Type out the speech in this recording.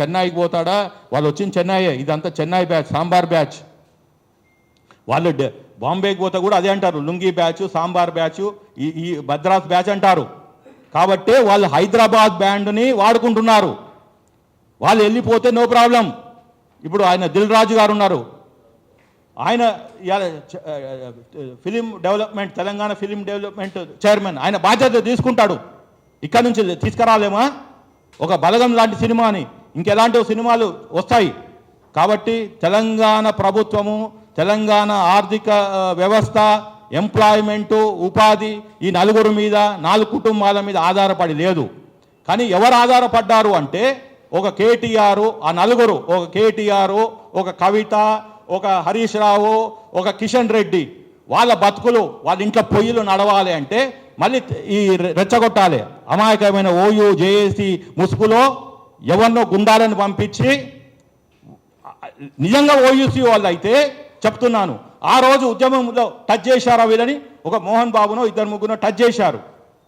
చెన్నైకి పోతాడా? వాళ్ళు వచ్చింది చెన్నై ఇదంతా చెన్నై బ్యాచ్ సాంబార్ బ్యాచ్. వాళ్ళు బాంబేకి పోతే కూడా అదే అంటారు. లుంగీ బ్యాచ్ సాంబార్ బ్యాచ్ ఈ ఈ భద్రాస్ బ్యాచ్ అంటారు. కాబట్టి వాళ్ళు హైదరాబాద్ బ్యాండ్ని వాడుకుంటున్నారు. వాళ్ళు వెళ్ళిపోతే నో ప్రాబ్లం. ఇప్పుడు ఆయన దిల్ రాజు గారు ఉన్నారు. ఆయన film development Telangana film development chairman. ఆయన బాధ్యత తీసుకుంటాడు. ఇక్కడ నుంచి తీసుకురాలేమా? ఒక బలగం లాంటి సినిమాని. ఇంకెలాంటి సినిమాలు వస్తాయి? కాబట్టి తెలంగాణ ప్రభుత్వము తెలంగాణ ఆర్థిక వ్యవస్థ ఎంప్లాయ్మెంటు ఉపాధి ఈ నలుగురు మీద నాలుగు కుటుంబాల మీద ఆధారపడి లేదు. కానీ ఎవరు ఆధారపడ్డారు అంటే ఒక కేటీఆర్ ఆ నలుగురు ఒక కేటీఆర్ ఒక కవిత ఒక హరీష్ రావు ఒక కిషన్ రెడ్డి. వాళ్ళ బతుకులు వాళ్ళ ఇంట్లో పొయ్యిలు నడవాలి అంటే మళ్ళీ ఈ రెచ్చగొట్టాలి. అమాయకమైన ఓయూ జేఏసీ ముసుగులో ఎవరినో గుండాలను పంపించి నిజంగా ఓయూసీ వాళ్ళు అయితే చెప్తున్నాను ఆ రోజు ఉద్యమంలో టచ్ చేశారా వీళ్ళని? ఒక మోహన్ బాబునో ఇద్దరు ముగ్గురు టచ్ చేశారు.